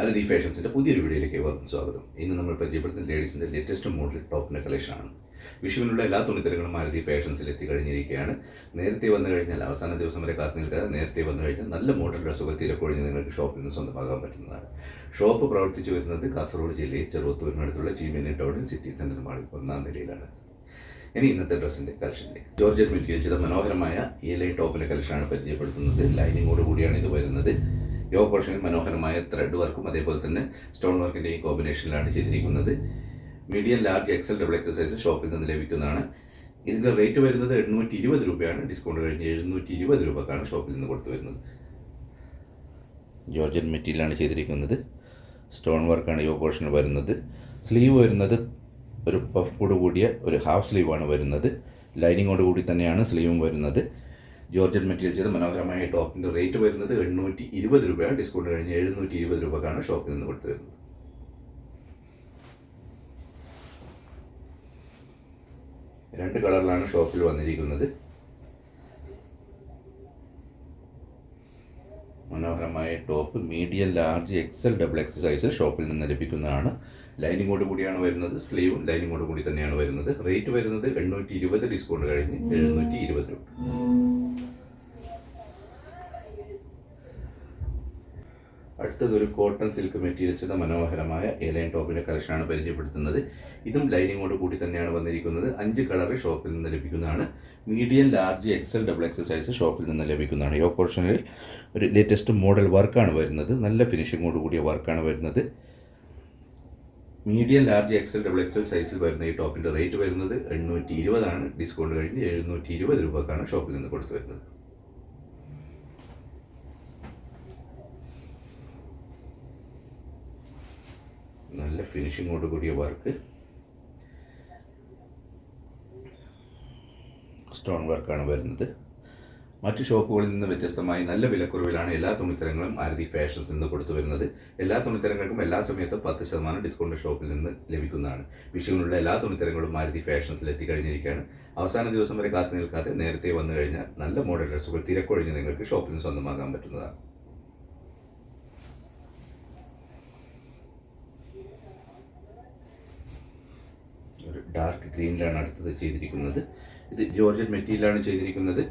അരതി ഫാഷൻസിന്റെ പുതിയൊരു വീഡിയോയിലേക്ക് ഏവർക്കും സ്വാഗതം. ഇന്ന് നമ്മൾ പരിചയപ്പെടുത്തുന്ന ലേഡീസിന്റെ ലേറ്റസ്റ്റ് മോഡൽ ടോപ്പിന്റെ കളക്ഷനാണ്. വിഷുവിനുള്ള എല്ലാ തുണിത്തരങ്ങളും മാരുതി ഫാഷൻസിൽ എത്തിക്കഴിഞ്ഞിരിക്കുകയാണ്. നേരത്തെ വന്നു കഴിഞ്ഞാൽ അവസാന ദിവസം വരെ കാത്തു നിൽക്കാതെ നേരത്തെ വന്നു കഴിഞ്ഞാൽ നല്ല മോഡൽ ഡ്രസ്സുകൾ തിരക്കൊഴിഞ്ഞ് നിങ്ങൾക്ക് ഷോപ്പിൽ നിന്ന് സ്വന്തമാക്കാൻ പറ്റുന്നതാണ്. ഷോപ്പ് പ്രവർത്തിച്ചു വരുന്നത് കാസർഗോഡ് ജില്ലയിൽ ചെറുവത്തൂരിനടുത്തുള്ള ചീമേനി ടൗണിൽ സിറ്റി സെന്റർ മാളിൽ ഒന്നാം നിലയിലാണ്. ഇനി ഇന്നത്തെ ഡ്രസ്സിന്റെ കളക്ഷനിലേക്ക്. ജോർജറ്റ് മെറ്റീരിയൽ ചെയ്ത മനോഹരമായ ഈ ഐ ടോപ്പിന്റെ കളക്ഷനാണ് പരിചയപ്പെടുത്തുന്നത്. ലൈനിങ്ങോട് കൂടിയാണ് ഇത് വരുന്നത്. യോ പോർഷനിൽ മനോഹരമായ ത്രെഡ് വർക്കും അതേപോലെ തന്നെ സ്റ്റോൺ വർക്കിന്റെ ഈ കോമ്പിനേഷനിലാണ് ചെയ്തിരിക്കുന്നത്. Medium large XL double XL size ഷോപ്പിൽ നിന്ന് ലഭിക്കുന്നതാണ്. ഇതിന്റെ റേറ്റ് വരുന്നത് എണ്ണൂറ്റി ഇരുപത് രൂപയാണ്. ഡിസ്കൗണ്ട് കഴിഞ്ഞ് എഴുന്നൂറ്റി ഇരുപത് രൂപക്കാണ് ഷോപ്പിൽ നിന്ന് കൊടുത്തു വരുന്നത്. ജോർജൻ മെറ്റീരിയലാണ് ചെയ്തിരിക്കുന്നത്. സ്റ്റോൺ വർക്കാണ് യോ പോർഷൻ വരുന്നത്. സ്ലീവ് വരുന്നത് ഒരു പഫോട് കൂടിയ ഒരു ഹാഫ് സ്ലീവാണ് വരുന്നത്. ലൈനിങ്ങോട് കൂടി തന്നെയാണ് സ്ലീവും വരുന്നത്. ജോർജൻ മെറ്റീരിയൽ ചെയ്ത മനോഹരമായ ടോപ്പിന്റെ റേറ്റ് വരുന്നത് എണ്ണൂറ്റി ഇരുപത് രൂപയാണ്. ഡിസ്കൗണ്ട് കഴിഞ്ഞ് എഴുന്നൂറ്റി ഇരുപത് രൂപക്കാണ് ഷോപ്പിൽ നിന്ന് കൊടുത്തു വരുന്നത്. രണ്ട് കളറിലാണ് ഷോപ്പിൽ വന്നിരിക്കുന്നത്. മനോഹരമായ top medium large XL double X size ഷോപ്പിൽ നിന്ന് ലഭിക്കുന്നതാണ്. ലൈനിങ്ങോട് കൂടിയാണ് വരുന്നത് സ്ലീവും ലൈനിങ്ങോട് കൂടി തന്നെയാണ് വരുന്നത്. റേറ്റ് വരുന്നത് എണ്ണൂറ്റി ഇരുപത് ഡിസ്കൗണ്ട് കഴിഞ്ഞ് എഴുന്നൂറ്റി ഇരുപത് രൂപ. അടുത്തത് ഒരു കോട്ടൺ സിൽക്ക് മെറ്റീരിയൽ ചെയ്ത മനോഹരമായ എലൈൻ ടോപ്പിന്റെ കളക്ഷനാണ് പരിചയപ്പെടുത്തുന്നത്. ഇതും ലൈനിങ്ങോട് കൂടി തന്നെയാണ് വന്നിരിക്കുന്നത്. അഞ്ച് കളർ ഷോപ്പിൽ നിന്ന് ലഭിക്കുന്നതാണ്. Medium large XL double XL size ഷോപ്പിൽ നിന്ന് ലഭിക്കുന്നതാണ്. യോ പോർഷനിൽ ഒരു ലേറ്റസ്റ്റ് മോഡൽ വർക്കാണ് വരുന്നത്. നല്ല ഫിനിഷിങ്ങോട് കൂടിയ വർക്കാണ് വരുന്നത്. Medium large XL double XL സൈസിൽ വരുന്ന ഈ ടോപ്പിന്റെ റേറ്റ് വരുന്നത് എണ്ണൂറ്റി ഇരുപതാണ്. ഡിസ്കൗണ്ട് കഴിഞ്ഞ് എഴുന്നൂറ്റി ഇരുപത് രൂപക്കാണ് ഷോപ്പിൽ നിന്ന് കൊടുത്തു വരുന്നത്. നല്ല ഫിനിഷിങ്ങോട് കൂടിയ വർക്ക് സ്റ്റോൺ വർക്കാണ് വരുന്നത്. മറ്റു ഷോപ്പുകളിൽ നിന്ന് വ്യത്യസ്തമായി നല്ല വിലക്കുറവിലാണ് എല്ലാ തുണിത്തരങ്ങളും ആരതി ഫാഷൻസ് നിന്ന് കൊടുത്തു വരുന്നത്. എല്ലാ തുണിത്തരങ്ങൾക്കും എല്ലാ സമയത്തും പത്ത് ശതമാനം ഡിസ്കൗണ്ട് ഷോപ്പിൽ നിന്ന് ലഭിക്കുന്നതാണ്. വിഷുവിനുള്ള എല്ലാ തുണിത്തരങ്ങളും ആരതി ഫാഷൻസിൽ എത്തിക്കഴിഞ്ഞിരിക്കുകയാണ് അവസാന ദിവസം വരെ കാത്തു നിൽക്കാതെ നേരത്തെ വന്നു കഴിഞ്ഞാൽ നല്ല മോഡൽ ഡ്രസ്സുകൾ തിരക്കൊഴിഞ്ഞ് നിങ്ങൾക്ക് ഷോപ്പിൽ നിന്ന് സ്വന്തമാക്കാൻ പറ്റുന്നതാണ് ഒരു ഡാർക്ക് ഗ്രീനിലാണ് അടുത്തത് ചെയ്തിരിക്കുന്നത്. ഇത് ജോർജൻ മെറ്റീരിയലാണ് ചെയ്തിരിക്കുന്നത്.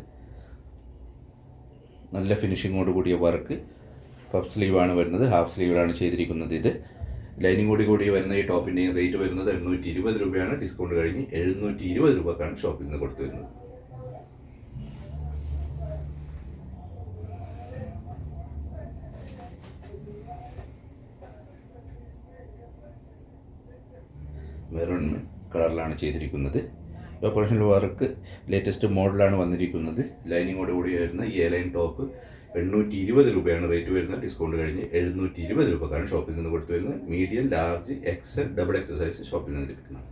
നല്ല ഫിനിഷിങ്ങോട് കൂടിയ വർക്ക്. പഫ് സ്ലീവാണ് വരുന്നത്. ഹാഫ് സ്ലീവിലാണ് ചെയ്തിരിക്കുന്നത് ഇത്. ലൈനിങ് കൂടി കൂടി വരുന്ന ഈ ടോപ്പിന്റെയും റേറ്റ് വരുന്നത് എണ്ണൂറ്റി ഇരുപത് രൂപയാണ്. ഡിസ്കൗണ്ട് കഴിഞ്ഞ് എഴുന്നൂറ്റി ഇരുപത് രൂപക്കാണ് ഷോപ്പിൽ നിന്ന് കൊടുത്തു വരുന്നത്. മെറൂൺ കളറിലാണ് ചെയ്തിരിക്കുന്നത്. ഓപ്പറേഷൻ വർക്ക് ലേറ്റസ്റ്റ് മോഡലാണ് വന്നിരിക്കുന്നത്. ലൈനിങ്ങോട് കൂടി വരുന്ന ഈ ലൈൻ ടോപ്പ് എണ്ണൂറ്റി ഇരുപത് രൂപയാണ് റേറ്റ് വരുന്നത്. ഡിസ്കൗണ്ട് കഴിഞ്ഞ് എഴുന്നൂറ്റി ഇരുപത് രൂപക്കാണ് ഷോപ്പിൽ നിന്ന് കൊടുത്തു വരുന്നത്. Medium large XL double XL size ഷോപ്പിൽ നിന്ന് ലഭിക്കുന്നതാണ്.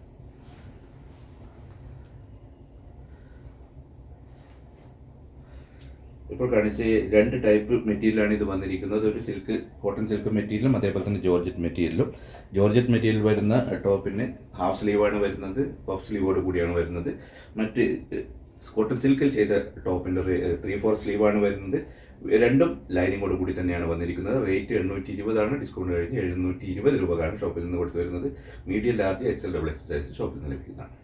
ഇപ്പോൾ കാണിച്ച രണ്ട് ടൈപ്പ് മെറ്റീരിയലാണ് ഇത് വന്നിരിക്കുന്നത്. ഒരു സിൽക്ക് കോട്ടൺ സിൽക്ക് മെറ്റീരിയലും അതേപോലെ തന്നെ ജോർജറ്റ് മെറ്റീരിയലും ജോർജറ്റ് മെറ്റീരിയൽ വരുന്ന ടോപ്പിന് ഹാഫ് സ്ലീവാണ് വരുന്നത് പഫ് സ്ലീവോട് കൂടിയാണ് വരുന്നത്. മറ്റ് കോട്ടൺ സിൽക്കിൽ ചെയ്ത ടോപ്പിന്റെ ത്രീ ഫോർ സ്ലീവാണ് വരുന്നത്. രണ്ടും ലൈനിങ്ങോട് കൂടി തന്നെയാണ് വന്നിരിക്കുന്നത്. റേറ്റ് എണ്ണൂറ്റി ഇരുപതാണ് ഡിസ്കൗണ്ട് കഴിഞ്ഞ് എഴുന്നൂറ്റി ഇരുപത് രൂപക്കാണ് ഷോപ്പിൽ നിന്ന് കൊടുത്തു വരുന്നത്. Medium large XL double XL size ഷോപ്പിൽ നിന്ന് ലഭിക്കുന്നതാണ്.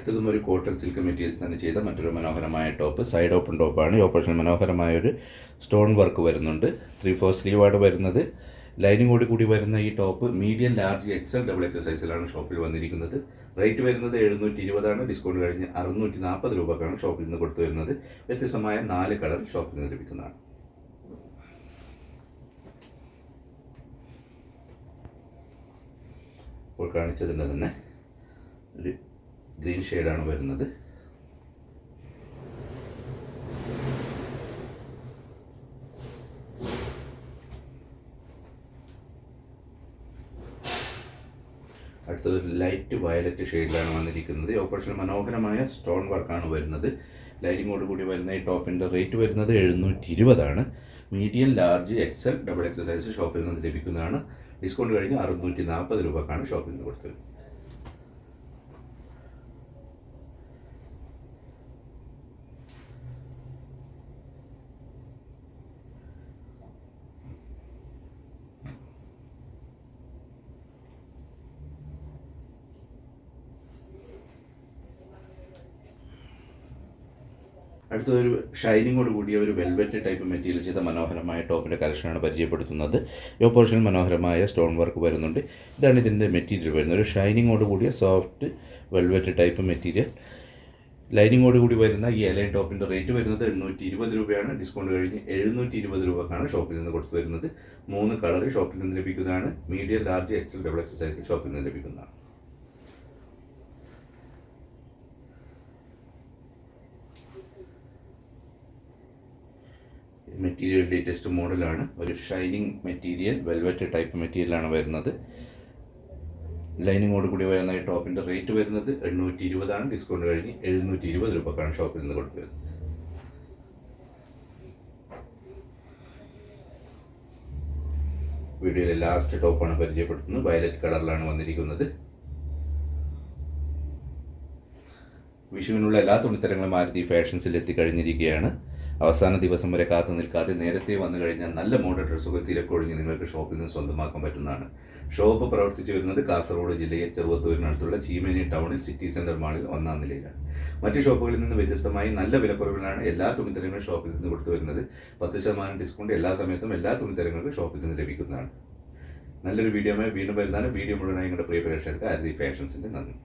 അടുത്തതും ഒരു കോട്ടൺ സിൽക്ക് മെറ്റീരിയൽ തന്നെ ചെയ്ത മറ്റൊരു മനോഹരമായ ടോപ്പ് സൈഡ് ഓപ്പൺ ടോപ്പാണ് ഈ ഓപ്പറേഷൻ മനോഹരമായ ഒരു സ്റ്റോൺ വർക്ക് വരുന്നുണ്ട്. ത്രീ ഫോർ സ്ലീവാണ് വരുന്നത്. ലൈനിങ് കൂടി കൂടി വരുന്ന ഈ top medium large XL double XL സൈസിലാണ് ഷോപ്പിൽ വന്നിരിക്കുന്നത്. റേറ്റ് വരുന്നത് എഴുന്നൂറ്റി ഇരുപതാണ് ഡിസ്കൗണ്ട് കഴിഞ്ഞ് അറുന്നൂറ്റി നാൽപ്പത് രൂപക്കാണ് ഷോപ്പിൽ നിന്ന് കൊടുത്തു വരുന്നത്. വ്യത്യസ്തമായ നാല് കളർ ഷോപ്പിൽ നിന്ന് ലഭിക്കുന്നതാണ്. ഇപ്പോൾ കാണിച്ചതിന്റെ തന്നെ ഒരു ഗ്രീൻ ഷെയ്ഡാണ് വരുന്നത്. അടുത്തത് ലൈറ്റ് വയലറ്റ് ഷെയ്ഡിലാണ് വന്നിരിക്കുന്നത്. ഓപ്പറേഷൻ മനോഹരമായ സ്റ്റോൺ വർക്കാണ് വരുന്നത്. ലൈറ്റിങ്ങോട് കൂടി വരുന്ന ഈ ടോപ്പിന്റെ റേറ്റ് വരുന്നത് എഴുന്നൂറ്റി ഇരുപതാണ് medium large XL double XL size ഷോപ്പിൽ നിന്ന് ലഭിക്കുന്നതാണ്. ഡിസ്കൗണ്ട് കഴിഞ്ഞ് അറുന്നൂറ്റി നാൽപ്പത് രൂപക്കാണ് ഷോപ്പിൽ നിന്ന് കൊടുത്തത്. അടുത്ത ഒരു ഷൈനിങ്ങോട് കൂടിയ ഒരു വെൽവെറ്റ് ടൈപ്പ് മെറ്റീരിയൽ ചെയ്ത മനോഹരമായ ടോപ്പിന്റെ കളക്ഷനാണ് പരിചയപ്പെടുത്തുന്നത്. യോ പോർഷൻ മനോഹരമായ സ്റ്റോൺ വർക്ക് വരുന്നുണ്ട്. ഇതാണ് ഇതിന്റെ മെറ്റീരിയൽ വരുന്നത്. ഒരു ഷൈനിങ്ങോട് കൂടിയ സോഫ്റ്റ് വെൽവെറ്റ് ടൈപ്പ് മെറ്റീരിയൽ. ലൈനിങ്ങോട് കൂടി വരുന്ന ഈ എലൈൻ ടോപ്പിന്റെ റേറ്റ് വരുന്നത് എണ്ണൂറ്റി ഇരുപത് രൂപയാണ്. ഡിസ്കൗണ്ട് കഴിഞ്ഞ് എഴുന്നൂറ്റി ഇരുപത് രൂപക്കാണ് ഷോപ്പിൽ നിന്ന് കൊടുത്തു വരുന്നത്. മൂന്ന് കളർ ഷോപ്പിൽ നിന്ന് ലഭിക്കുന്നതാണ്. Medium large XL double XL size ഷോപ്പിൽ നിന്ന് ലഭിക്കുന്നതാണ്. മെറ്റീരിയൽ ലേറ്റസ്റ്റ് മോഡലാണ് ഒരു ഷൈനിങ് മെറ്റീരിയൽ വെൽവെറ്റ് ടൈപ്പ് മെറ്റീരിയലാണ് വരുന്നത്. ലൈനിങ്ങോട് കൂടി വരുന്ന ഈ ടോപ്പിന്റെ റേറ്റ് വരുന്നത് എണ്ണൂറ്റി ഇരുപതാണ് ഡിസ്കൗണ്ട് കഴിഞ്ഞ് എഴുന്നൂറ്റി ഇരുപത് രൂപക്കാണ് ഷോപ്പിൽ നിന്ന് കൊടുത്തു വരുന്നത് വീഡിയോയിലെ ലാസ്റ്റ് ടോപ്പാണ് പരിചയപ്പെടുത്തുന്നത്. വയലറ്റ് കളറിലാണ് വന്നിരിക്കുന്നത്. വിഷുവിനുള്ള എല്ലാ തുണിത്തരങ്ങളും മാരുതി ഫാഷൻസിൽ എത്തിക്കഴിഞ്ഞിരിക്കുകയാണ് അവസാന ദിവസം വരെ കാത്തു നിൽക്കാതെ നേരത്തെ വന്നു കഴിഞ്ഞാൽ നല്ല മോഡൽ ഡ്രസ്സുകൾ തിരക്കൊഴിഞ്ഞ് നിങ്ങൾക്ക് ഷോപ്പിൽ നിന്ന് സ്വന്തമാക്കാൻ പറ്റുന്നതാണ്. ഷോപ്പ് പ്രവർത്തിച്ചു വരുന്നത് കാസർഗോഡ് ജില്ലയിൽ ചെറുവത്തൂരിനടുത്തുള്ള ചീമേനി ടൗണിൽ സിറ്റി സെന്റർ മാളിൽ ഒന്നാം നിലയിലാണ്. മറ്റ് ഷോപ്പുകളിൽ നിന്ന് വ്യത്യസ്തമായി നല്ല വിലക്കുറവിലാണ് എല്ലാ തുണിത്തരങ്ങളും ഷോപ്പിൽ നിന്ന് കൊടുത്തു വരുന്നത്. പത്ത് ശതമാനം ഡിസ്കൗണ്ട് എല്ലാ സമയത്തും എല്ലാ തുണിത്തരങ്ങൾക്കും ഷോപ്പിൽ നിന്ന് ലഭിക്കുന്നതാണ്. നല്ലൊരു വീഡിയോമായി വീണ്ടും വരുന്നതാണ്. വീഡിയോ മുഴുവനായി നിങ്ങളുടെ പ്രിയ പ്രേക്ഷകർക്ക് ആരതി ഫാഷൻസിന്റെ നന്ദി.